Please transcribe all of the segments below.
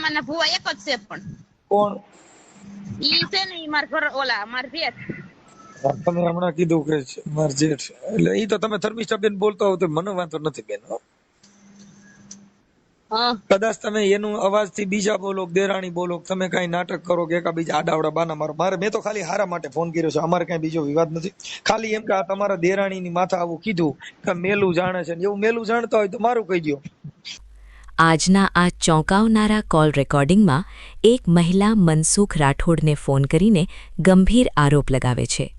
મામાના ભુવા એક જ છે પણ. કોણ? ઈ છે ને ઈ માર ઘર ઓલા માર જેઠ. તમે હમણાં કીધું કે માર જેઠ. એટલે ઈ તો તમે ધર્મિષ્ઠા બેન બોલતા હો તો મને વાંધો નથી બેન કદાચ તમે એનું અવાજથી બીજા બોલો દેરાણી બોલો તમે કઈ નાટક કરો કે એકા બીજા આડાવડા બાના મારો. મારે મેં તો ખાલી હારા માટે ફોન કર્યો છે અમારે કઈ બીજો વિવાદ નથી. ખાલી એમ કે આ તમારા દેરાણી ની માથા આવું કીધું કે મેલું જાણે છે એવું મેલું જાણતા હોય તો મારું કહી દ્યો. આજના આ ચોંકાવનારા કોલ રેકોર્ડિંગમાં એક મહિલા મનસુખ રાઠોડને ફોન કરીને ગંભીર આરોપ લગાવે છે.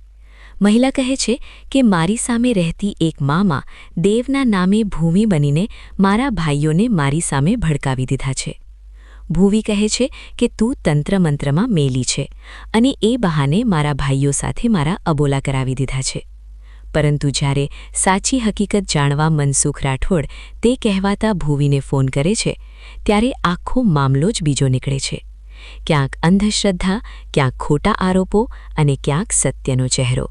મહિલા કહે છે કે, મારી સામે રહેતી એક મામા દેવના નામે ભૂમિ બનીને મારા ભાઈઓને મારી સામે ભડકાવી દીધા છે. ભૂવી કહે છે કે, તું તંત્રમંત્રમાં મેલી છે અને એ બહાને મારા ભાઈઓ સાથે મારા અબોલા કરાવી દીધા છે. પરંતુ જ્યારે સાચી હકીકત જાણવા મનસુખ રાઠોડ તે કહેવાતા ભૂવીને ફોન કરે છે, ત્યારે આખો મામલો જ બીજો નીકળે છે. ક્યાંક અંધશ્રદ્ધા, ક્યાંક ખોટા આરોપો અને ક્યાંક સત્યનો ચહેરો.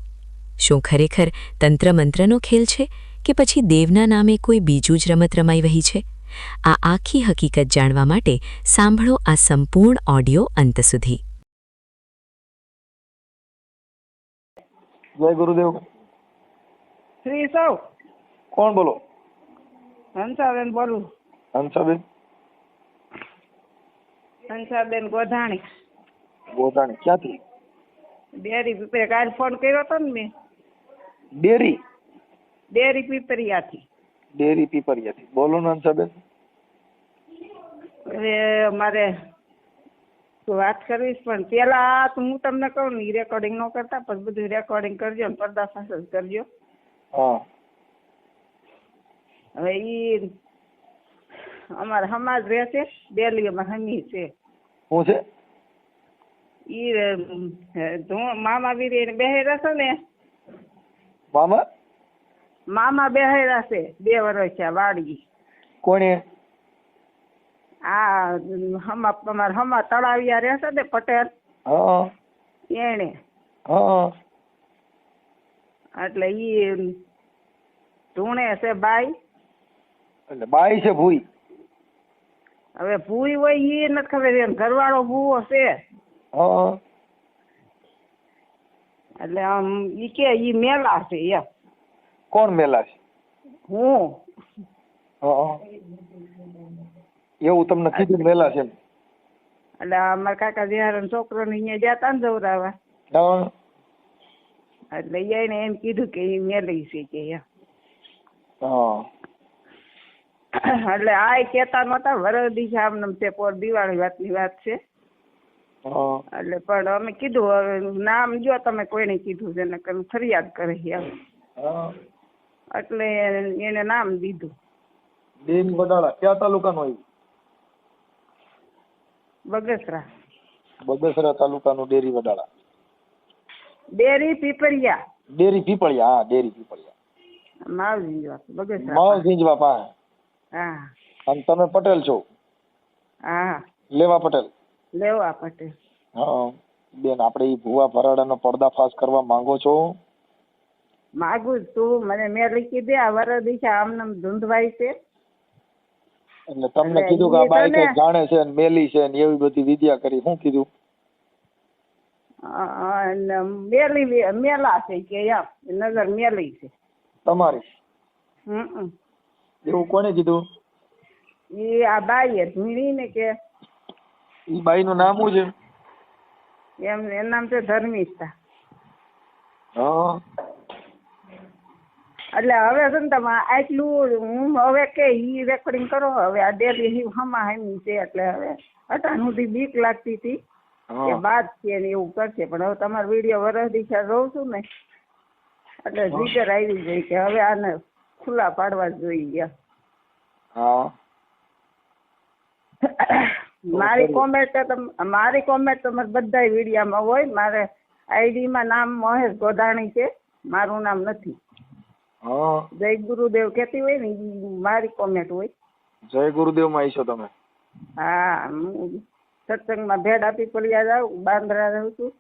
શું ખરેખર તંત્રમંત્રનો ખેલ છે કે પછી દેવના નામે કોઈ બીજું જ રમત રમાઈ વહી છે? આ આખી હકીકત જાણવા માટે સાંભળો આ સંપૂર્ણ ઓડિયો અંત સુધી. જય ગુરુદેવ. શ્રી સૌ કોણ બોલો હંસાબેન બોલું હંસાબેન હંસાબેન ગોધાણી ગોતાણી ક્યાંથી ડેરી પીપરી કાલ ફોન કર્યો હતો ને મેં ડેરી ડેરી પીપરિયાથી ડેરી પીપરિયાથી બોલો ને હંસાબેન હવે મારે વાત કરવીશ પણ પેલા તો હું તમને કહું ને રેકોર્ડિંગ ન કરતા પછી બધું રેકોર્ડિંગ કરજો ને પર્દાફાશ જ કરજો. હા. હવે ઈ અમાર સમાજ રહે છે ડેલીમાં હમી છે. શું છે? ઈ મામા વીરી બેહેરા છે ને. મામા? મામા બેહેરા છે બે વર્ષ છે વાડી. કોણે? આ હમા અમાર હમા તળાવિયા રહેશે ને પટેલ. એને એટલે ઈ ધૂણે છે બાઈ? એટલે બાઈ છે ભૂઈ. હવે ભૂઈ હોય ઈ નથી ખબર એમ ઘરવાળો ભૂવો છે. એટલે આમ ઈ કે ઈ મેલા છે એમ. કોણ મેલા છે? હું. એવું તમને કીધું મેલા છે એટલે અમારા કાકા બિહાર છોકરો ને અહીંયા જતા ને જવરાવા. એટલે એને એમ કીધું કે ઈ મેલી છે કે એમ. એટલે આ કેતા નતા વરદી છે આમ તે પોર દિવાળી વાતની વાત છે. એટલે પણ અમે કીધું હવે નામ જો તમે કોઈને કીધું છે નકર ફરિયાદ કરે એટલે એને નામ દીધું. બેન વડાળા કયા તાલુકાનો આવ્યું બગસરા. બગસરા તાલુકાનું ડેરી વડાળા. ડેરી પીપળિયા. ડેરી પીપળિયા હા ડેરી પીપળિયા. માવજી વાત બગસરા માવ બાપા હા. અને તમે પટેલ છો? હા. લેવા પટેલ? લેવા પટેલ. હા. બેન આપણે એ ભુવા ભરાડાનો પર્દાફાશ કરવા માંગો છો? માગું તું મને મેં લખી દે આ વર છે આમ ધૂંધવાય છે. એટલે તમને કીધું કે આ બાઈ જાણે છે ને મેલી છે ને એવી બધી વિદ્યા કરી. શું કીધું? મેલી મેલા છે કે એમ. નગર મેલી છે. તમારી. એવું કોને કીધું? એ આ બાઈ ધૂણી ને કે. એ બાઈ નું નામ શું છે? એમ એનું નામ છે ધર્મિષ્ઠા. હા. એટલે હવે છે ને તમે આટલું હું હવે કે ઈ રેકોર્ડિંગ કરો હવે આ ડેલી હમા હમી છે એટલે હવે અટાણ સુધી બીક લાગતી હતી. કે બાદ છે ને એવું કરશે પણ હવે તમારો વીડિયો વરસ દિશા જોઉં છું ને. એટલે જીગર આવી ગઈ કે હવે આને ખુલ્લા પાડવા જ જોઈએ. હા. મારી કોમેન્ટ મારી કોમેન્ટ તમારે બધા વિડીયામાં હોય. મારે આઈડીમાં નામ મહેશ ગોધાણી છે. મારું નામ નથી. જય ગુરુદેવ કેતી હોય ને મારી કોમેન્ટ હોય. જય ગુરુદેવમાં આવીશો તમે. હા હું સત્સંગમાં ભેડ આપી પડ્યા જાઉં બાંદ્રા રહું છું.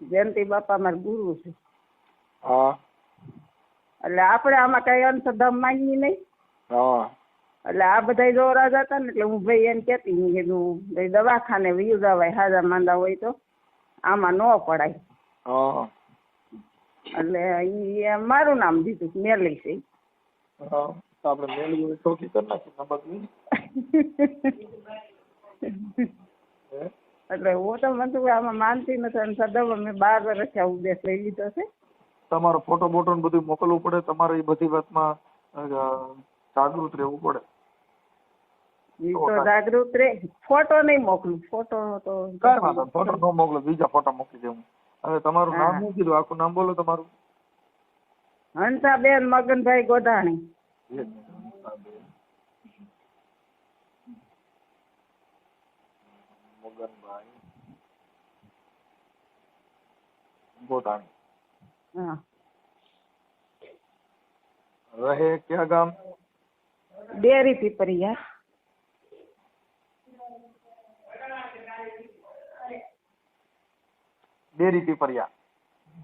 જયંતિ બાપા મારા ગુરુ છે. હા. એટલે આપણે આમાં કઈ અંશધમ માંગી નહીં. હા. એટલે આ બધા દોરા જતા ને એટલે હું ભાઈ એને કેતી મેં કીધું ભાઈ દવાખાને વયું જવાય હાજા માંદા હોય તો આમાં ન પડાય. હા. એટલે એ મારું નામ દીધું મેલી છે. હા. આપણે મેળવી હોય તો કરી નાખી નંબર એટલે હું તો મને આમાં માનતી નથી અને સદા મેં બાર વર્ષ આ ઉદ્દેશ લઈ લીધો છે. તમારો ફોટો બોટો ને બધું મોકલવું પડે તમારે એ બધી વાતમાં જાગૃત રહેવું પડે. ઈ તો જાગૃત રે. ફોટો નહીં મોકલું. ફોટો તો કાંઈ વાંધો ફોટો ન મોકલો બીજા ફોટા મોકલી દે હવે તમારું નામ. શું કીધું? આખું નામ બોલો તમારું. હંસાબેન મગનભાઈ ગોધાણી. મગનભાઈ ગોધાણી. રહે ક્યાં ગામ? ડેરી પીપરિયા. ડેરી પીપરિયા.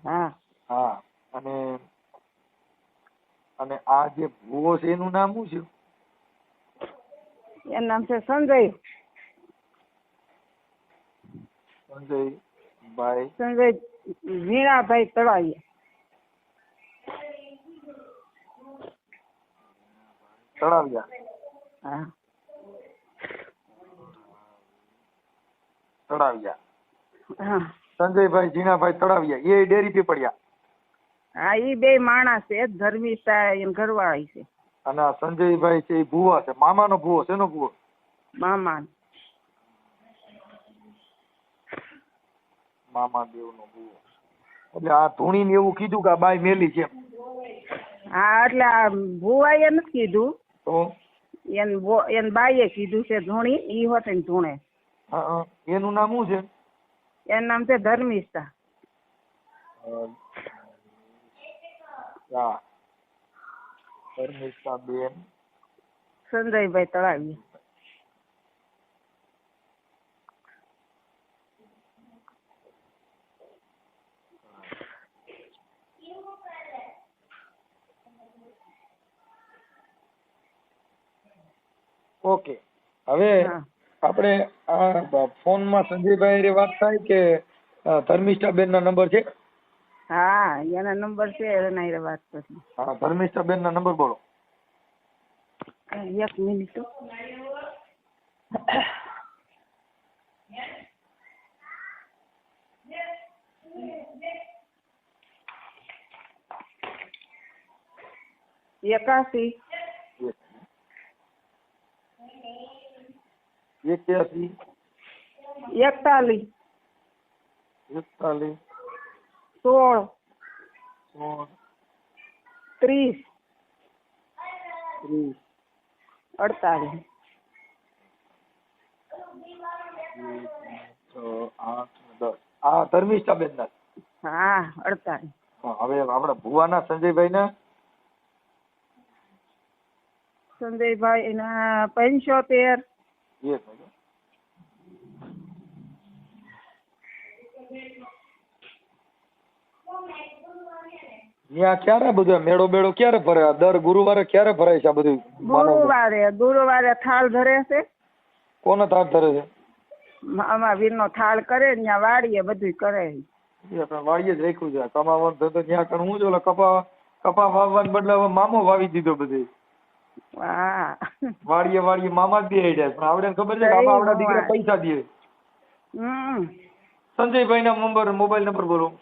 હા. હા અને અને આ જે ભૂવો છે એનું નામ શું છે? એનું નામ છે સંજય. સંજય ભાઈ સંજય વીણાભાઈ તળાવીયા તળાવિયા હા. તળાવિયા હા. સંજયભાઈ જીનાભાઈ તળાવિયા એ ડેરી પીપળિયા હા ઈ બે માણસ છે એમ ઘરવાળી છે. અને આ સંજયભાઈ છે એ ભૂવા છે. મામાનો ભૂવો શેનો ભૂવો. મામા મામા દેવનો ભૂવો. એટલે આ ધૂણી ને એવું કીધું કે આ બાઈ મેલી છે હા એટલે આ ભુવાએ નથી કીધું. તો? એન એન બાઈએ કીધું છે ધૂણી ઈ હોતે ને ધૂણે. એનું નામ શું છે? એનું નામ છે ધર્મિષ્ઠા. ધર્મિષ્ઠા બેન. સંજયભાઈ તળાવી. ઓકે. હવે આપણે આ ફોનમાં સંજયભાઈ હારે વાત થાય કે ધર્મિષ્ઠા બેન ના નંબર છે? હા એના નંબર છે એના વાત કરી હા ધર્મિષ્ઠા બેન ના નંબર બોલો. એક મિનિટ એકાસી એક્યાસી એકતાલીસ એકતાલીસ સોળ સોળ ત્રીસ ત્રીસ અડતાલીસ આ ધર્મિષ્ઠા બેન ના હા અડતાલીસ હવે આપણા ભુવાના સંજયભાઈ ના સંજયભાઈ ના પંચોતેર મિનિટ. ત્યાં ક્યારે બધું મેળો બેળો ક્યારે ભરે? દર ગુરુવારે ક્યારે ભરાય છે આ બધું ગુરુવારે ગુરુવારે થાળ ભરે છે. કોને તાર ધરે છે? આમાં વીરનો થાળ કરે ત્યાં વાડીએ બધું કરે વાડીએ જ રાખ્યું છે. કમાવાનું ધંધો ત્યાં કણ હું જ કપા કપા વાવવાને બદલે મામો વાવી દીધો બધે. વાડીએ વાડીએ મામા જ દે જાય પણ આવડે ખબર છે કે આમાં આપણા દીકરા પૈસા દે. હમ. સંજયભાઈ ના નંબર મોબાઈલ નંબર બોલો.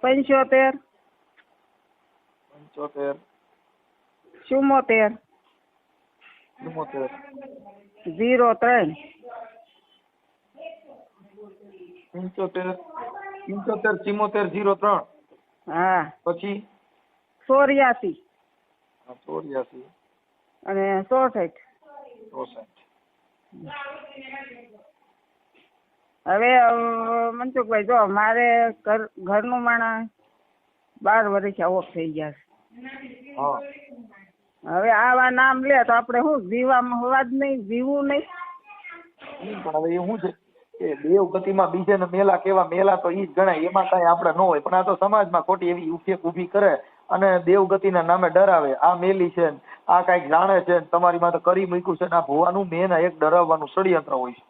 પંચોતેર. પંચોતેર. ચુમ્મોતેર. ચુમ્મોતેર. ઝીરો ત્રણ. પંચોતેર. પંચોતેર ચિમોતેર જીરો ત્રણ. હા. પછી? ચોર્યાસી ચોર્યાસી અને ચોસઠ ચોસઠ હવે મનસુખભાઈ જો મારે ઘર ઘરનું માણસ બાર વર્ષ ઓફ થઈ ગયા છે. હવે આવા નામ લે તો આપણે શું જીવામાં હોવા જ નહીં જીવવું નહીં. હું પણ હવે એ શું છે? કે દેવ ગતિમાં બીજે ને મેલા કેવા મેલા તો ઈ જ ગણાય એમાં કઈ આપણે ન હોય. પણ આ તો સમાજમાં ખોટી એવી ઉફેક ઊભી કરે અને દેવગતિના નામે ડરાવે. આ મેલી છે આ કંઈક જાણે છે તમારી માથે કરી મૂક્યું છે આ ભુવાનું મેન એક ડરાવવાનું ષડયંત્ર હોય છે.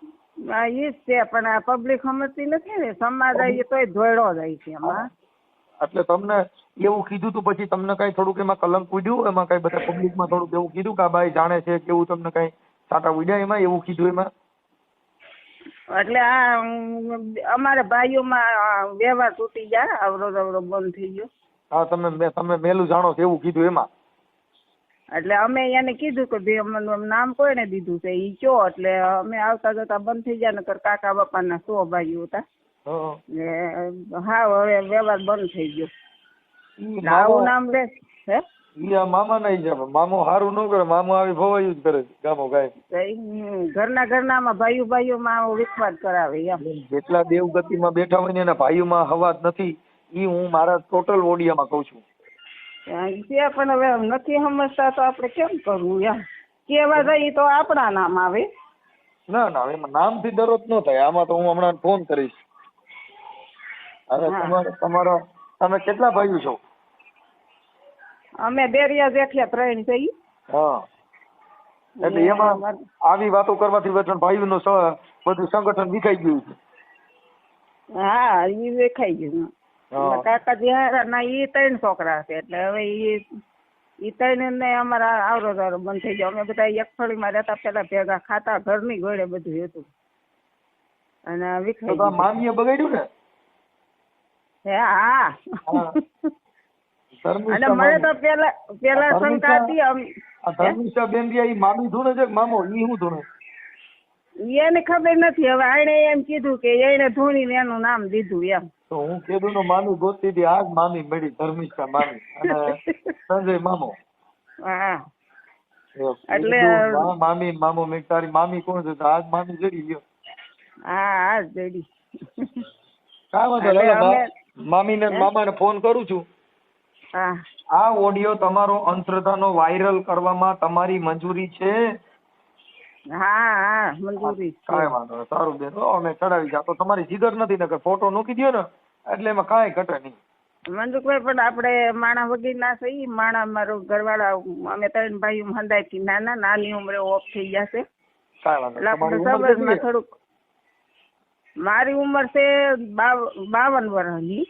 હા એ જ છે પણ આ પબ્લિક સમજતી નથી ને. સમાજ આવીએ તોય ધોયડો જાય છે એમાં. એટલે તમને એવું કીધું તું પછી તમને કઈ થોડુંક એમાં કલંક ઉડ્યું? એમાં કઈ બધા પબ્લિકમાં થોડુંક એવું કીધું કે આ ભાઈ જાણે છે કે એવું તમને કઈ સાટા ઉડ્યા એમાં? એવું કીધું એમાં? એટલે આ અમારા ભાઈઓમાં વ્યવહાર તૂટી ગયા અવરોધ અવરો બંધ થઈ ગયો. હા તમે તમે મેલું જાણો છો એવું કીધું એમાં. એટલે અમે એને કીધું કે ભાઈ અમને નામ કોઈને દીધું છે ઈ કયો એટલે અમે આવતા જતા બંધ થઈ ગયા નકર કાકા બાપાના સો ભાઈઓ હતા. હા હવે વ્યવહાર બંધ થઈ ગયો. આવું નામ લે હે? ઈ આ મામા નહીં છે મામો હારું ન કરે. મામો આવી ભવાયું જ કરે ગામો ગાય. ઘરના ઘરના માં ભાઈઓ ભાઈઓ માં વિખવાદ કરાવે એમ. જેટલા દેવગતિમાં બેઠા હોય ને એના ભાઈઓમાં હવાજ નથી. ઈ હું મારા ટોટલ ઓડિયામાં કહું છું. છે પણ હવે નથી સમજતા તો આપણે કેમ કરવું એમ? કેવા જઈએ તો આપણા નામ આવે. ના ના એમાં નામથી ડરો જ ન થાય. આમાં તો હું હમણાં ફોન કરીશ. તમારો તમારે તમારા તમે કેટલા ભાઈઓ છો? અમે બેરિયા જેઠિયા ત્રણ હા. એટલે એમાં આવી વાતો કરવાથી વચન ભાઈઓનું સ- બધું સંગઠન વિખાઈ ગયું છે. હા ઈ દેખાઈ ગયું. કાકાજી હારા ના ઈ ત્રણ છોકરા છે એટલે હવે ઈ ઈ ત્રણ ને અમારા આવરો જાવરો બંધ થઈ ગયો. અમે બધા એક ફળીમાં રહેતા પેલા ભેગા ખાતા ઘરની ગોળે બધું હતું. અને વિખાઈ મામીએ બગાડ્યું ને? હે, અને મને તો પેલા પેલા શંકા હતી આ ધર્મિષ્ઠા બેન રહ્યા ઈ મામી ધૂણે છે મામો? ઈ શું ધૂણે? એને ખબર નથી. હવે આણે એમ કીધું કે એને ધૂણીને એનું નામ દીધું એમ. તો હું કીધું નો મામી ગોતી હતી આ જ મામી મળી ધર્મિષ્ઠા મામી. અને સંજય મામો. હા. એટલે મામી મામો મેં તારી મામી કોણ છે? આજ મામી જડી ગયો. હા આજ જડી. કાંઈ વાંધો મામી ને મામા ને ફોન કરું છું. આ ઓડિયો તમારો અંધશ્રદ્ધાનો વાયરલ કરવામાં તમારી મંજૂરી છે હા હા મંજૂરી છે. કાંઈ વાંધો નહીં સારું બેન અમે ચડાવી જા તો તમારી જીગર નથી નકર ફોટો મૂકી દો ને એટલે એમાં કાંઈ ઘટે નહીં મંજુકભાઈ પણ આપણે માણા વગી ના થઈ માણા મારો ઘરવાળા અમે ત્રણ ભાઈઓ હંદાય નાના નાની ઉંમરે ઓફ થઈ ગયા છે એટલે. આપણે? થોડુંક મારી ઉંમર છે બાવન વર્ષની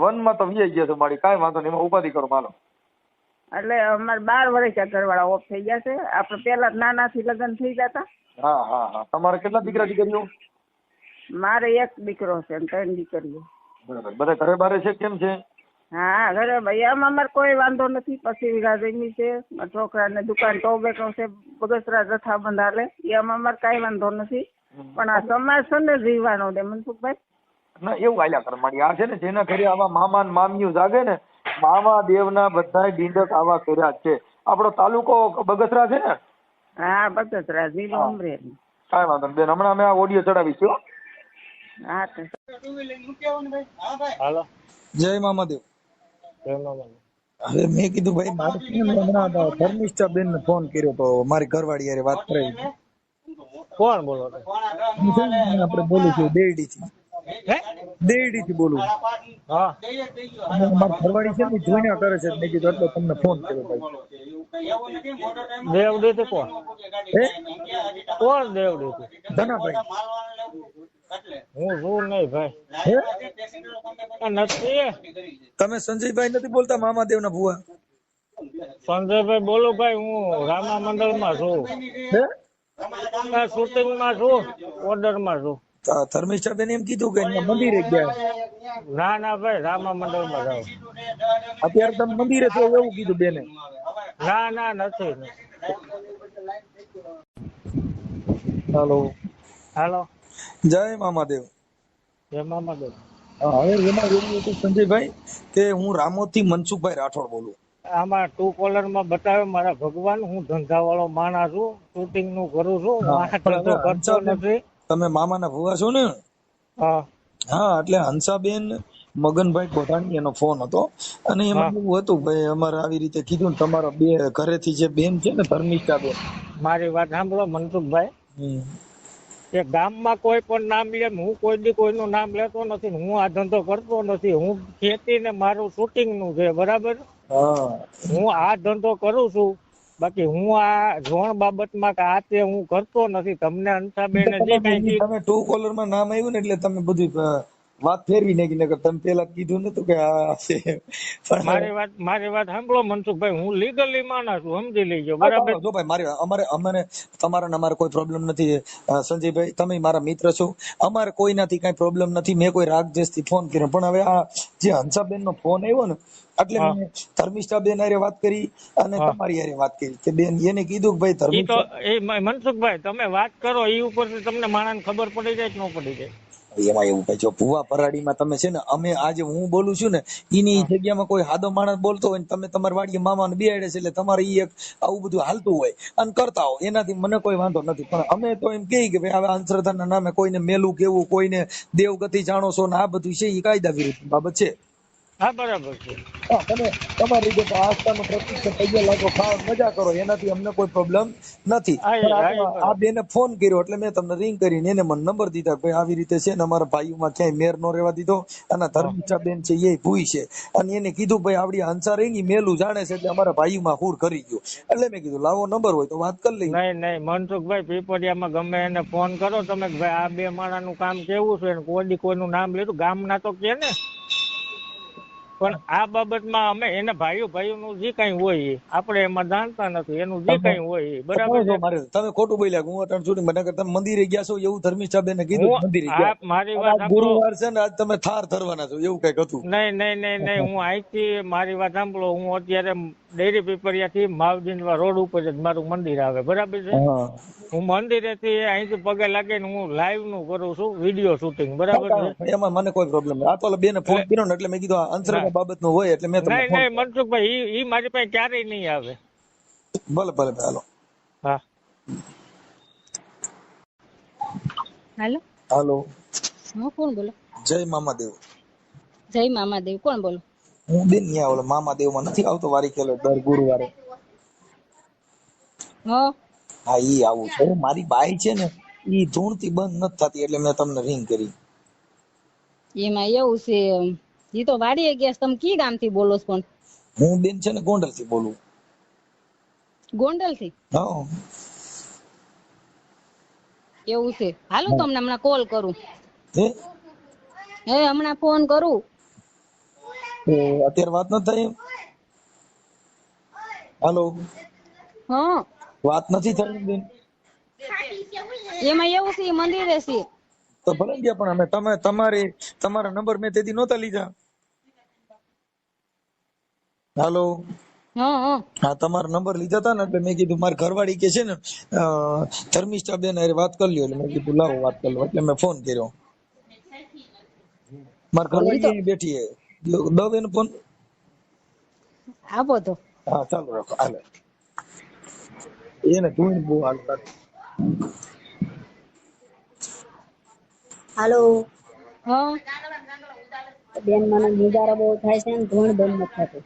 વનમાં તો વ્યાઈ ગયા છે મારી કાંઈ વાંધો નહીં એમાં ઉપાધિ કરો માલો. એટલે અમારે બાર વર્ષ ઘરવાળા ઓફ થઈ ગયા છે. આપણે પેલા નાના થી લગ્ન થઈ જતા હા હા હા. તમારે કેટલા દીકરા દીકરીઓ? મારે એક દીકરો છે ને ત્રણ દીકરીઓ. બરાબર. બધા ઘરે બારે છે કેમ છે? હા ઘરે ભાઈ આમ અમારે કોઈ વાંધો નથી. પછી વીઘા જમી છે છોકરા છોકરાને દુકાન ટોબેટો છે બગસરા જથ્થાબંધ હાલે એમ અમારે કાંઈ વાંધો નથી. પણ આ સમાજ છે ને જીવવાનો દે મનસુખભાઈ. ના એવું આલ્યા કરે મારી આ છે ને જેના ઘરે આવા મામા ને મામીઓ જાગે ને મામા દેવના બધાય ડીંડક આવા કર્યા છે. આપણો તાલુકો બગસરા છે ને? હા બગસરા જિલ્લો અમરેલી. કાંઈ વાંધો બેન હમણાં અમે આ ઓડિયો ચડાવીશું છું હા હાલો. જય મામાદેવ. જય હવે મેં કીધું ભાઈ મારે હમણાં ધર્મિષ્ઠા બેન ને ફોન કર્યો તો મારી ઘરવાળી યારે વાત કરાવી કોણ બોલો આપણે બોલું છું દેરડી થી હે? દેરડી થી બોલું હા. અને ફરવાડી છે ને જોઈને કરે છે. મેં કીધું એટલે તમને ફોન કર્યો ભાઈ. દેવદૂત કોણ? હે? કોણથી ધનાભાઈ. હું છું નહીં ભાઈ. નથી. તમે સંજયભાઈ નથી બોલતા મામાદેવ ના ભુવા? સંજયભાઈ બોલો ભાઈ હું રામા મંડળમાં છું. શૂટિંગમાં છું ઓર્ડરમાં છું તો બેન એમ કીધું કે મંદિરે ગયા ના ના ભાઈ રામા મંડળમાં જાઉં અત્યારે તમે મંદિરે છો એવું કીધું બેને. ના ના નથી. હાલો. હાલો. જય મામાદેવ. જય હવે એમાં એવું હતું સંજયભાઈ કે હું રામોથી મનસુખભાઈ રાઠોડ બોલું. આમાં ટુ કોલરમાં બતાવ્યો મારા ભગવાન હું ધંધા વાળો માણસ છું શૂટિંગનું કરું છું આ ધંધો કરતો નથી. તમે મામાના ભુવા છો ને? હા. હા એટલે હંસાબેન મગનભાઈ કોઠાણી એનો ફોન હતો. અને એમાં એવું હતું ભાઈ અમારે આવી રીતે કીધું ને તમારા બે ઘરેથી જે બેન છે ને ધર્મિષ્ઠા બેન મારી વાત સાંભળો મનસુખભાઈ. કે ગામમાં કોઈ પણ નામ લે હું કોઈ દી કોઈનું નામ લેતો નથી હું આ ધંધો કરતો નથી હું ખેતી ને મારું શૂટિંગનું છે બરાબર? હા. આ ધંધો કરું છું. બાકી હું આ ઋણ બાબતમાં કે આ તે હું કરતો નથી. તમને અંશાબેન જે કઈ તમે ટુ કોલરમાં નામ આવ્યું ને એટલે તમે બધું વાત ફેરવી નાખી નકર તમે પેલા કીધું નતું કે આ છે. મારી વાત મારી વાત સાંભળો મનસુખભાઈ હું લીગલી માણસ છું સમજી લેજો. બરાબર? જો ભાઈ મારી અમારે અમારે તમારા ને અમારે કોઈ પ્રોબ્લેમ નથી. સંજયભાઈ તમે મારા મિત્ર છો. અમારે કોઈનાથી કઈ પ્રોબ્લેમ નથી. મેં કોઈ રાગથી ફોન કર્યો. પણ હવે આ જે હંસાબેન નો ફોન આવ્યો ને એટલે મેં ધર્મિષ્ઠા બેન હારે વાત કરી અને તમારી હારે વાત કરી. કે બેન એને કીધું કે ભાઈ ધર્મિષ્ઠા એ મનસુખભાઈ તમે વાત કરો એ ઉપર તમને માણસ ખબર પડી જાય કે ન પડી જાય? એમાં એવું કઈ જો ભુવા પરાડીમાં તમે છે ને અમે આજે હું બોલું છું ને એની જગ્યામાં કોઈ હાદો માણસ બોલતો હોય ને તમે તમારી વાડીએ મામાને બિહાડે છે એટલે તમારે ઈ એક આવું બધું હાલતું હોય અને કરતા હોય. એનાથી મને કોઈ વાંધો નથી. પણ અમે તો એમ કહીએ કે ભાઈ હવે અંધશ્રદ્ધાના નામે કોઈને મેલું કેવું કોઈને દેવગતિ જાણો છો ને આ બધું છે એ કાયદા વિરુદ્ધ બાબત છે. હા બરાબર છે. હા, તમે તમારી રીતે આસ્થાનો આસ્થાનું પ્રતીક છે પગે લાગો ખાવ મજા કરો એનાથી અમને કોઈ પ્રોબ્લેમ નથી. આ- બેને ફોન કર્યો એટલે મેં તમને રિંગ કરીને એને મને નંબર દીધા ભાઈ આવી રીતે છે ને અમારા ભાઈઓમાં ક્યાંય મેર નો રહેવા દીધો. અને ધર્મિષ્ઠા બેન છે એ ભૂઈ છે. અને એને કીધું ભાઈ આવડી હંસા રહી ની મેલું જાણે છે એટલે અમારા ભાઈઓમાં હુર કરી ગયો. એટલે મેં કીધું લાવો નંબર હોય તો વાત કરી લઈ નહીં નહીં મનસુખભાઈ પીપરિયામાં ગમે એને ફોન કરો તમે ભાઈ આ બે માણાનું કામ કેવું છે? કોડી કોઈનું નામ લીધું? ગામના તો કે ને? પણ આ બાબતમાં અમે એને ભાઈઓ ભાઈઓનું જે કઈ હોય આપણે એમાં જાણતા નથી એનું જે કઈ હોય બરાબર તમે છે? તમે ખોટું બોલ્યા હું અટાણ છોડી મને તમે મંદિરે ગયા છો એવું ધર્મિષ્ઠા બેને કીધું મંદિરે ગયા. મારી વાત ગુરુવાર છે ને આજ તમે થાર ધરવાના છો એવું કંઈક હતું. નહીં નહીં નહીં નહીં હું અહીંથી મારી વાત સાંભળો હું અત્યારે ડેરી પીપળિયાથી માવજીંદવા રોડ ઉપર જ મારું મંદિર આવે બરાબર છે? હું મંદિરે થી અહીંથી પગે લાગીને હું લાઈવનું કરું છું વીડિયો શૂટિંગ બરાબર છે? એમાં મને કોઈ પ્રોબ્લેમ આ તો બેને ફોન કર્યો ને એટલે મેં કીધું આ અંતરંગ બાબતનું હોય એટલે મેં તમને નહીં નહીં મનસુખભાઈ ઈ ઈ મારી પાસે ક્યારેય નહીં આવે. ભલે ભલે ભલે, હાલો. હા. હાલો. હાલો. હું કોણ બોલો? જય મામાદેવ. જય મામાદેવ કોણ બોલો? હું બેન ન્યા ઓલો મામાદેવમાં નથી આવતો વારી ખેલો દર ગુરુવારે. હો. હા ઈ આવું છે. મારી બાઈ છે ને ઈ ધૂણથી બંધ નથી થતી એટલે મેં તમને રિંગ કરી. એમાં એવું છે ઈ તો વાડીએ ગયા તમે કી ગામથી બોલો છો હું બેન છે ને ગોંડલથી બોલું. ગોંડલથી હા. એવું છે. હાલો તમને હમણાં કોલ કરું. હે? હે હમણાં ફોન કરું. અત્યારે વાત ન થઈ હાલો. હા. વાત નથી થઈ બેન? એમાં એવું છે મંદિરે છે. તો ભલે ગયા પણ અમે. તમે તમારી તમારા નંબર મેં તેથી નહોતા લીધા. હાલો? હા હા. નંબર લીધા હતા ને એટલે મેં કીધું મારી ઘરવાળી કે છે ને ધર્મિષ્ઠા બેન અરે વાત કરી લ્યો એટલે મેં કીધું લાવો વાત કરી લો. એટલે મેં ફોન કર્યો. મારી ઘરવાળી અહીં બેઠી હે? દવ એનો ફોન. આપો તો. હા ચાલો રાખો. હાલે. એને ધૂણ બહુ હાલતા. હાલો. હા. બેન મને મુજારો બહુ થાય છે ને ધૂણ બંધ નથી થતું.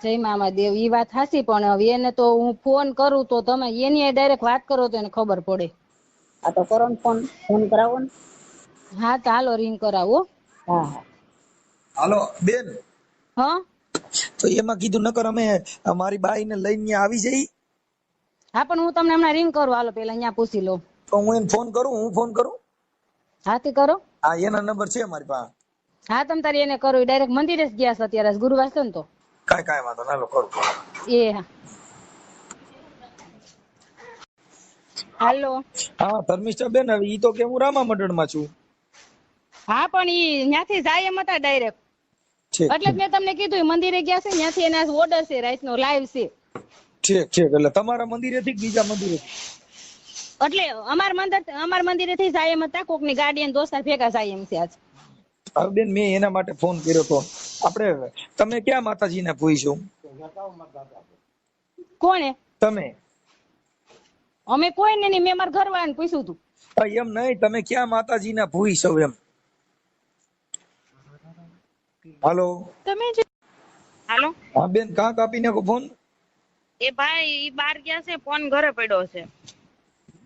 જય મામાદેવ ઈ વાત હાસી પણ હવે એને તો હું ફોન કરું તો તમે એની ડાયરેક્ટ વાત કરો તો એને ખબર પડે. આ તો કરો ને ફોન ફોન કરાવો ને. હા તો હાલો રિંગ કરાવો. હા હા. હાલો બેન. હા? તો એમાં કીધું નકર અમે મારી બાઈ ને લઈને આવી જઈ. હા પણ હું તમને હમણાં રિંગ કરું. હાલો પેલા અહીંયા પૂછી લઉં. તો હું એને ફોન કરું હું ફોન કરું? હાથી કરો. હા એનો નંબર છે મારી પાસે. હા તમ તારી એને કરો. ડાયરેક્ટ મંદિરે જ ગયા છે અત્યારે. ગુરુવાર છે ને તો. કાઈ કાઈ વાંધો ના લો કરું. એ હા. હાલો. હા ધર્મિષ્ઠા બેન હવે ઈ તો કે હું રામા મંડળમાં છું. હા પણ ઈ ન્યાથી જાય એમ હતા ડાયરેક્ટ એટલે મેં તમને કીધું મંદિરે ગયા છે ત્યાંથી એના ઓર્ડર છે રાઈટ નો લાઈવ છે. ઠીક ઠીક. એટલે તમારા મંદિરે થી બીજા મંદિરે એટલે અમાર મંદિર અમાર મંદિરે થી જાય એમ હતા. કોકની ગાડી અને દોસ્તાર ભેગા જાય એમ છે. આજ બેન મેં એના માટે ફોન કર્યો તો. આપણે તમે ક્યાં માતાજી ને પૂછ્યું? કોણે? તમે. અમે કોઈ ને નહીં મેં મારા ઘરવાળાને પૂછ્યું હતું એમ નહીં તમે ક્યાં માતાજી ના ભૂઈ એમ? હાલો. તમે જે હાલો. હા બેન કાં કાપી નાખો ફોન એ ભાઈ ઈ બાર ગયા છે ફોન ઘરે પડ્યો છે.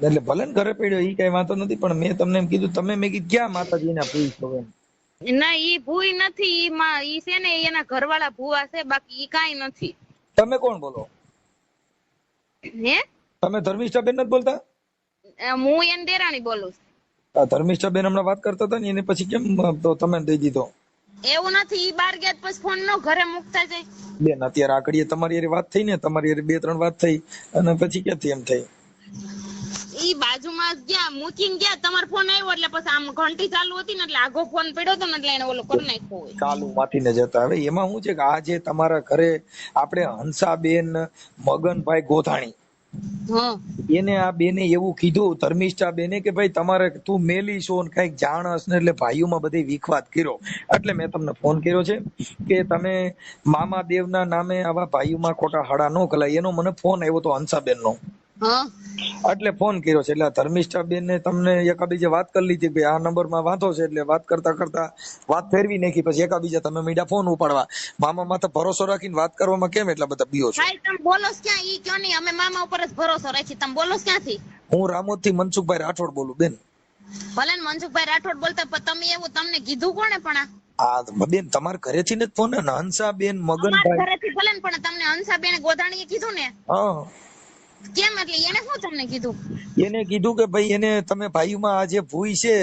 એટલે ભલે ને ઘરે પડ્યો એ કઈ વાંધો નથી પણ મેં તમને એમ કીધું તમે મેં કીધું ક્યાં માતાજીના ભૂઈ છો ના ઈ ભૂઈ નથી ઈ માં ઈ છે ને એના ઘરવાળા ભૂવા છે બાકી ઈ કાંઈ નથી. તમે કોણ બોલો? હે? તમે ધર્મિષ્ઠા બેન નથી બોલતા? હું એન દેરાણી બોલું છું. ધર્મિષ્ઠા બેન હમણાં વાત કરતા હતા ને એને પછી કેમ તો તમે દઈ દીધો? એવું નથી ઈ બાર ગયા પછી ફોન નો ઘરે મુકતા જાય. બેન અત્યારે આકડીએ તમારી હારે વાત થઈ ને તમારી હારે બે ત્રણ વાત થઈ અને પછી ક્યાંથી એમ થઈ? ઈ બાજુમાં ગયા મૂકીને ગયા તમારો ફોન આવ્યો એટલે પછી આમ ઘંટી ચાલુ હતી ને એટલે આગો ફોન પડ્યો હતો ને એટલે એને ઓલો કરી નાખ્યો હોય. ચાલુ માંથી ને જતા. હવે એમાં શું છે કે આ જે તમારા ઘરે આપણે હંસાબેન મગનભાઈ ગોધાણી એને આ બેને એવું કીધું ધર્મિષ્ઠા બેને કે ભાઈ તમારે તું મેલી છો ને કંઈક જાણસ ને એટલે ભાઈઓમાં બધી વિખવાદ કર્યો. એટલે મેં તમને ફોન કર્યો છે કે તમે મામા દેવના નામે આવા ભાઈઓમાં ખોટા હડા ન કલાય. એનો મને ફોન આવ્યો તો હંસાબેન નો એટલે ફોન કર્યો છે. એટલે ધર્મિષ્ઠા બેન ને તમને એકાબીજે વાત કરી લીધી ભાઈ આ નંબરમાં વાંધો છે એટલે વાત કરતા કરતા વાત ફેરવી નાખી. પછી એકાબીજા તમે મીડા ફોન ઉપાડવા. મામા માથે ભરોસો રાખીને વાત કરવામાં કેમ એટલા બધા બીઓ છો? ભાઈ તમે બોલો ક્યાં? ઈ કયો નહીં. અમે મામા ઉપર જ ભરોસો રાખી તમે બોલો ક્યાંથી? હું રામોદથી મનસુખભાઈ રાઠોડ બોલું બેન. ભલે ને મનસુખભાઈ રાઠોડ બોલતા પણ તમે એવું તમને કીધું કોને પણ આ? બેન તમારા ઘરેથી ને ફોન? હંસા બેન મગનભાઈ. ઘરેથી ભલે ને પણ તમને હંસાબેન ગોધાણીએ કીધું ને? હા. કેમ એટલે એને શું તમને કીધું? એને કીધું કે ભાઈ એને તમે ભાઈમાં આ જે ભૂઈ છે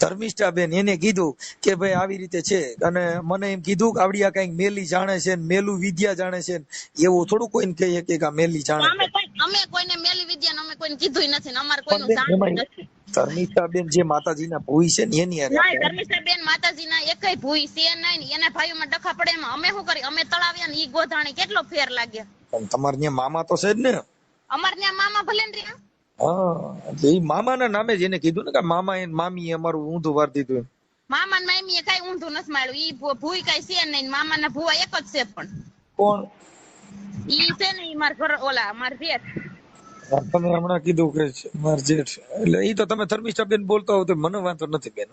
ધર્મિષ્ઠા બેન એને કીધું કે ભાઈ આવી રીતે છે. અને મને એમ કીધું કે આવડી આ કંઈક મેલી જાણે છે ને મેલું વિદ્યા જાણે છે એવું થોડું કોઈને કહી શકે કે આ મેલી જાણે અમે કોઈ અમે કોઈને મેલી વિદ્યા અમે કોઈને કીધું નથી ને અમારે કોઈનું જાણવું નથી. ધર્મિષ્ઠા બેન જે માતાજીના ભૂઈ છે ને એની ના ધર્મિષ્ઠા બેન માતાજીના એકય ભૂઈ છે નહીં એના ભાઈઓમાં ડખા પડે એમાં. અમે શું કરી? અમે તળાવ્યા ને ઈ ગોધાણી કેટલો ફેર લાગ્યો? પણ તમારે ત્યાં મામા તો છે જ ને. અમાર ત્યાં મામા ભલે ને રહ્યા. હા એટલે એ મામાના નામે જ એને કીધું ને કે મામા એ મામી અમારું ઊંધું વાર દીધું મામા ને મામી એ કઈ ઊંધું નથી માળ્યું ઈ ભૂઈ કઈ છે નહીં મામા ના ભૂવા એક જ છે પણ. કોણ? ઈ છે ને ઈ માર ઘર ઓલા માર જેઠ. તમે હમણાં કીધું કે માર જેઠ. એટલે ઈ તો તમે ધર્મિષ્ઠા બેન બોલતા હો તો મને વાંધો નથી બેન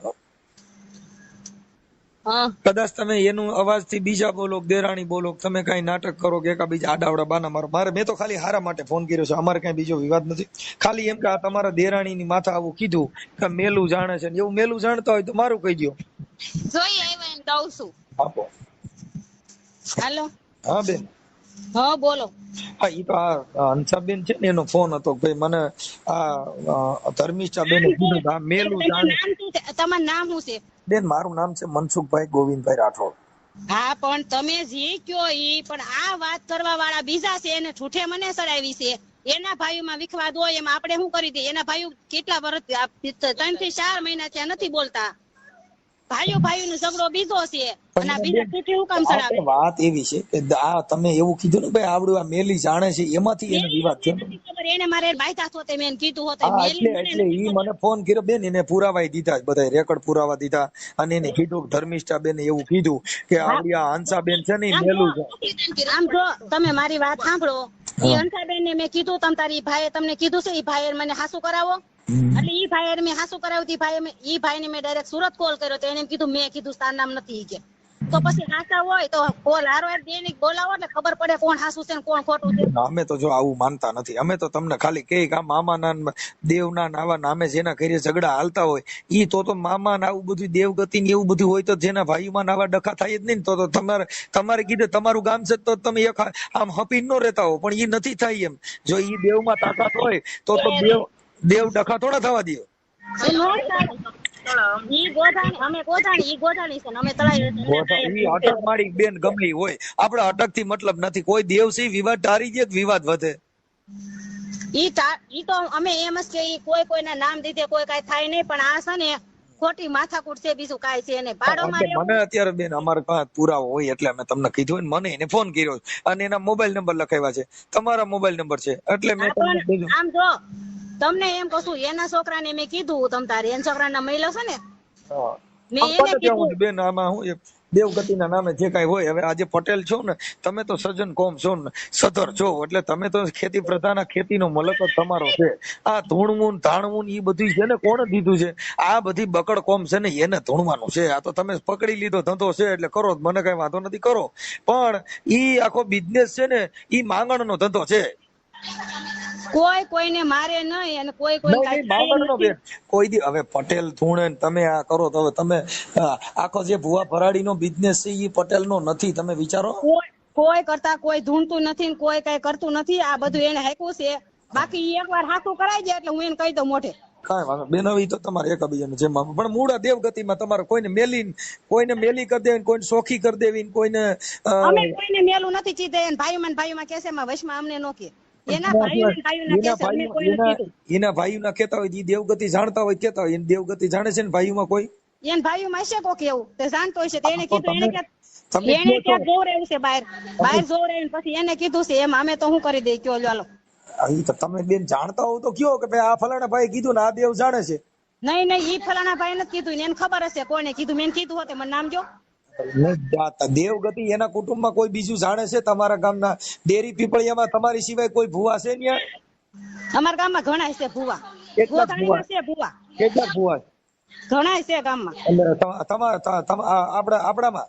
કદાચ તમે એનું અવાજથી બીજા બોલો દેરાણી બોલો તમે કઈ નાટક કરો કે બીજા આડાવડા બાના મારો. મારે મેં તો ખાલી હારા માટે ફોન કર્યો છે. અમારે કઈ બીજો વિવાદ નથી. ખાલી એમ કે આ તમારા દેરાણીની માથા આવું કીધું કે મેલું જાણે છે એવું મેલું જાણતા હોય તો મારું કહી દો જોઈ આવ્યા એમ દઉં છું. આપો. હાલો. હા બેન. હા બોલો. હા ઈ તો આ હંસાબેન છે ને એનો ફોન હતો કે ભાઈ મને આ ધર્મિષ્ઠા બેન કીધું આ મેલું જાણે તમારું નામ શું છે? બેન, મારું નામ છે મનસુખભાઈ ગોવિંદભાઈ રાઠોડ. હા, પણ તમે જે કયો ઈ, પણ આ વાત કરવા વાળા બીજા છે, એને ઠૂઠે મને સડાવી છે. એના ભાઈઓમાં વિખવાદ હોય એમાં આપણે શું કરી દઈએ? એના ભાઈઓ કેટલા વર્ષ ત્રણથી ચાર મહિના ત્યાં નથી બોલતા. ભાઈઓ ભાઈઓ ઝઘડો બીજો છે. અને આ બીજા ઠૂઠે હું કામ આ વાત એવી છે કે આ તમે એવું કીધું ને ભાઈ આવડું આ મેલી જાણે છે એમાંથી એનો વિવાદ થયો. એને મારે બાયતા થો મેં કીધું હોત મેલી એટલે મને એટલે નથી ઈ મને ફોન કર્યો બેન એને પુરાવાય દીધા બધા રેકોર્ડ પુરાવા દીધા. અને એને કીધું ધર્મિષ્ઠા બેન એવું કીધું કે આવડી આ હંસા બેન છે ને મેલું છે. આમ જો તમે મારી વાત સાંભળો. અંસાબેન ને મેં કીધું તમ તારી ભાઈએ તમને કીધું છે ઈ ભાઈએ મને હાસુ કરાવો? એટલે ઈ ભાઈએ મેં હાસુ કરાવતી ભાઈ ઈ ભાઈ ને મેં ડાયરેક્ટ સુરત કોલ કર્યો તો એને કીધું મેં કીધું તાર નામ નથી કે તો પછી હાસા હોય તો કોલ હારો દઈને બોલાવો એટલે ખબર પડે કોણ હાસુ છે ને કોણ ખોટું છે. અમે તો જો આવું માનતા નથી. અમે તો તમને ખાલી કે આ મામાના દેવના ને આવા નામે જેના ઘરે ઝઘડા હાલતા હોય ઈ તો તો મામા ને આવું બધું દેવગતિ ને એવું બધું હોય તો જેના ભાઈઓમાં માં આવા ડખા થાય જ નહીં તો તો તમારે તમારે કીધે તમારું ગામ છે તો તમે એક આમ હપી ન રહેતા હો પણ ઈ નથી થાય એમ. જો ઈ દેવમાં તાકાત હોય તો તો દેવ દેવ ડખા થોડા થવા દે અટકથી મતલબ નથી. કોઈ દેવ વિવાદ ટારી જાય વિવાદ વધે? ઈ ઈ તો અમે એમ જ કે કોઈ કોઈના નામ દીધે કોઈ કાઈ થાય નહીં પણ આ છે ને ખોટી માથાકૂટ છે બીજું કાઈ છે મને અત્યારે બેન અમારે પાસે પુરાવો હોય એટલે અમે તમને કીધું ને મને એને ફોન કર્યો. અને એના મોબાઈલ નંબર લખાવ્યા છે. તમારા મોબાઈલ નંબર છે. એટલે મેં આમ જો તમને એમ કશું એના છોકરાને મેં કીધું તમ તારે એના છોકરાના મહિલો છે ને મેં એને કીધું. છે બેન આમાં હું એક દેવગતિના નામે જે કાંઈ હોય હવે આજે પટેલ છો ને તમે તો સજ્જન કોમ છો ને સધર છો એટલે તમે તો ખેતી પ્રધાન ખેતીનો મલક જ તમારો છે. આ ધૂણવું ને ધાણવું ને બધું છે ને કોણે દીધું છે? આ બધી બકડ કોમ છે ને એને ધૂણવાનું છે. આ તો તમે પકડી લીધો ધંધો છે એટલે કરો મને કઈ વાંધો નથી કરો. પણ ઈ આખો બિઝનેસ છે ને ઈ માંગણનો ધંધો છે. કોઈ કોઈને મારે નહીં અને કોઈ કોઈ કોઈ દી હવે પટેલ ધૂણે તમે આ કરો તો હવે તમે આખો જે ભુવા ભરાડીનો બિઝનેસ છે એ પટેલનો નથી. તમે વિચારો. કોઈ કરતા કોઈ ધૂણતું નથી કોઈ કઈ કરતું નથી. આ બધું એને હાંક્યું છે. બાકી એક એકવાર હાથું કરાઈ જાય એટલે હું એને કહી દઉં મોઢે. કાંઈ વાંધો. બેન હવે તો તમારે એક જેમ આપો. પણ મૂળા દેવગતિમાં તમારે કોઈને મેલી કોઈને મેલી કરી દેવી કોઈને સોખી કરી દેવી કોઈને અમે કોઈને મેલું નથી ચીધે. ભાઈ ભાઈઓમાં ભાઈ ભાઈઓમાં કેસે માં વશમાં અમને નો કે. એના ભાઈઓ ના ભાઈઓ- કહેતા હોય દેવગતિ જાણતા હોય કેતા હોય દેવગતિ જાણે છે ને ભાઈઓમાં કોઈ? એને ભાઈઓમાં હશે કોક એવું તે જાણતો હશે તો એને કીધું એને કે એને છો. જોર એવું છે બહાર? બહાર જોર આવ્યું પછી એને કીધું છે એમ અમે તો શું કરી દઈએ કયો ચાલો તો તમે બેન જાણતા હો તો કયો કે ભાઈ આ ફલાણા ભાઈ કીધું ને આ દેવ જાણે છે? નહીં નહીં ઈ ફલાણા ભાઈ નથી કીધું એને ખબર હશે કોને કીધું મેં કીધું હોતે મને નામ જો દેવગતિ એના કુટુંબમાં કોઈ બીજું જાણે છે? તમારા ગામના ડેરી પીપળિયામાં તમારી સિવાય કોઈ ભુવા છે ત્યાં અમારા ગામમાં ઘણા છે ભૂવા. ગોતાણીમાં છે ભૂવા. કેટલા ભુવા? ઘણા છે ગામમાં. તમારા આપડા તમ- આ આપણા આપણામાં?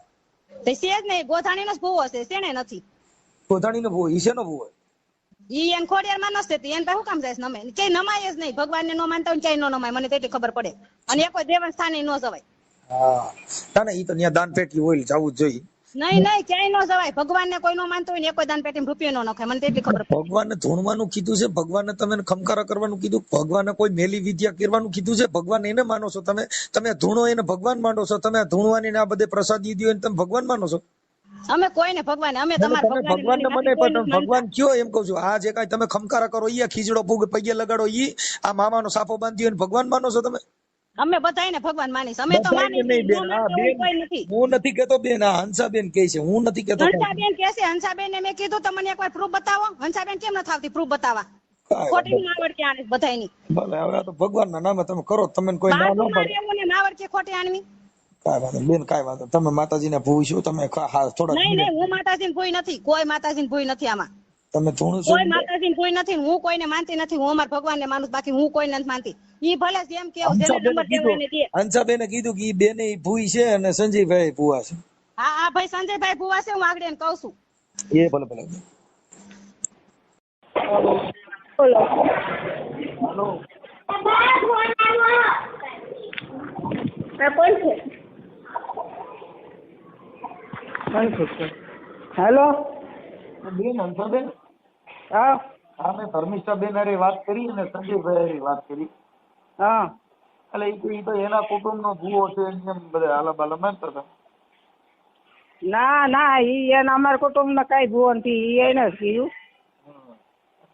તે છે જ નહીં ગોથાણીનો જ ભૂવો છે શેને નથી. કોધાણીનો ભુવો ઈ શેનો ભુવો? ઈ એન ખોડિયાર માં નસે તી એન પાસે કામ જાય નમે? ક્યાંય નમાય જ નહીં. ભગવાન ને નો માનતા હોય ક્યાંય નો નમાય. મને તેટલી ખબર પડે. અને એ કોઈ દેવન સ્થાને નો જવાય. હા. ના ના ઈ તો ન્યા દાન પેટી હોય જવું જોઈએ. નહીં નહીં ક્યાંય નો જવાય. ભગવાન ને કોઈ નો માનતો હોય ને કોઈ દાન પેટી રૂપિયો નો નખાય. મને તેટલી ખબર ભગવાન ધૂણવાનું કીધું છે. ભગવાનને તમે ખમકારા કરવાનું કીધું. ભગવાન કોઈ મેલી વિદ્યા કરવાનું કીધું છે. ભગવાન એને માનો છો તમે. તમે ધૂણો એને ભગવાન માનો છો. તમે ધૂણવાની ને આ બધે પ્રસાદી દીધી હોય તમે ભગવાન માનો છો. અમે કોઈને ભગવાન અમે તમારે તમે મને ભગવાન પણ ભગવાન કયો એમ કહું છું. આ જે કઈ તમે ખમકારા કરો ઈ ખીજડો ભૂગ પગે લગાડો ઈ આ મામાનો સાફો બાંધી હોય ને ભગવાન માનો છો તમે? અમે બધાયને ભગવાન માનીશ. અમે તો માની કોઈ નથી. હું નથી કેતો બેન આ હંસાબેન કહે છે હું નથી કેતો હંસાબેન કે છે હંસાબેન ને મેં કીધું તમને મને એકવાર પ્રૂફ બતાવો. હંસાબેન કેમ નથી આવતી પ્રૂફ બતાવવા? કાંઈ ખોટી માવડકી આણે બધાયની. ભલે હવે આ તો ભગવાનના નામે તમે કરો તમે કોઈ ના ન પાડે. ને ખોટી આણવી કાંઈ વાંધો બેન કાંઈ વાંધો તમે માતાજીને ભૂ છો તમે થોડા નહીં નહીં હું માતાજીની ભૂઈ નથી. કોઈ માતાજીની ભૂઈ નથી આમાં. તમે થોડું કોઈ માતાજીની ભૂઈ નથી હું કોઈને માનતી નથી. હું અમારા ભગવાનને માનું બાકી હું કોઈને નથી માનતી. ઈ ભલે જેમ હંસાબેને કીધું. કે ઈ બેને ભૂઈ છે અને સંજયભાઈ ભૂવા છે. હા હા ભાઈ સંજયભાઈ ભૂવા છે હું આગળ એને કહું છું. એ ભલે ભલે બોલો. આ કોણ છે? હેલો. બેન હંસાબેન? હા. હા મેં ધર્મિષ્ઠાબેન અરે વાત કરી અને સંજયભાઈ વાત કરી. હા. એટલે ઈ તો એના કુટુંબનો ભૂવો છે એમ બધા આલા બાલા હતા ના ના ઈ એના અમારા કુટુંબ ના કઈ ભૂવો નથી ઈ એને જ કીધું.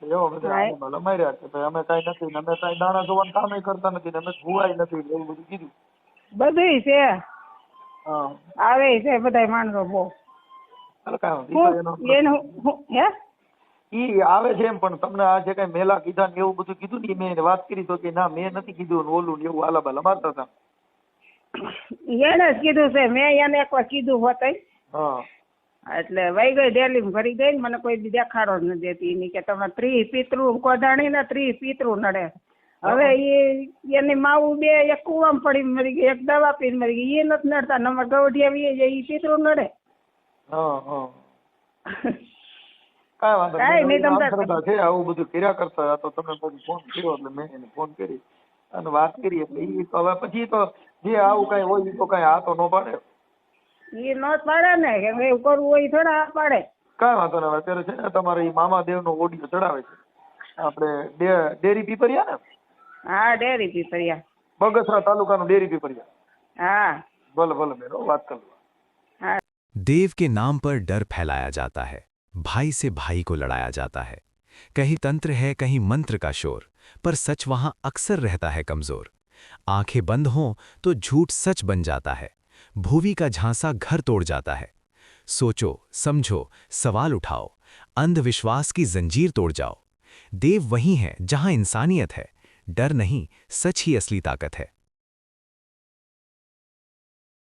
એવો બધા હા. માર્યા કે ભાઈ અમે કાંઈ નથી ને અમે કાંઈ દાણા જોવાનું કામે કરતા નથી ને અમે ભૂવાય નથી એવું બધું કીધું. બધુંય છે. આવે છે બધાય માણસો બહુ. એટલે કાંઈ એનો હે? ઈ આવે છે એમ પણ તમને આ જે કઈ મેલા કીધા ને એવું બધું કીધું ને મેં એને વાત કરી તો કે ના મેં નથી કીધું ને ઓલું ને એવું આલાબાલા મારતા હતા. એને જ કીધું છે મેં એને એકવાર કીધું હોત હા. એટલે વહી ગઈ ડેલી ભરી ગઈ ને મને કોઈ બી દેખાડો ન દેતી. એની કે તમે ત્રી પિતૃ કોધાણી ને ત્રી પિતૃ નડે. હવે એ એની માવું બે એક કુવામાં પડી મરી ગઈ એક દવા પીને મરી ગઈ. એ નથી નડતા નમર ગવઢિયા એ પિતૃ નડે. હા હા. કાંઈ વાંધો કાંઈ નહીં નહીં, હવે તમ તાર- આમ છે આવું બધું કર્યા કરતા હતા તો તમે પછી ફોન કર્યો એટલે મેં એને ફોન કરી અને વાત કરી એટલે ઈ તો હવે પછી તો જે આવું કઈ હોય ઈ તો કઈ આ તો ન પાડે એ ન જ પાડે ને કે એવું કરવું હોય ઈ થોડા આ પાડે કાંઈ વાંધો નહીં હવે અત્યારે છે ને તમારે ઈ મામાદેવ નો ઓડિયો ચડાવે છે આપણે ડે- ડેરી પીપરિયા ને હા ડેરી પીપરિયા બગસરા તાલુકાનું ડેરી પીપરિયા હા ભલે ભલે બેન હો, વાત કરી લો देव के नाम पर डर फैलाया जाता है भाई से भाई को लड़ाया जाता है। कहीं तंत्र है, कहीं मंत्र का शोर, पर सच वहाँ अक्सर रहता है कमज़ोर। आँखें बंद हों तो झूठ सच बन जाता है। भूवी का झांसा घर तोड़ जाता है। सोचो, समझो, सवाल उठाओ। अंधविश्वास की जंजीर तोड़ जाओ। देव वही है जहाँ इंसानियत है। डर नहीं, सच ही असली ताकत है।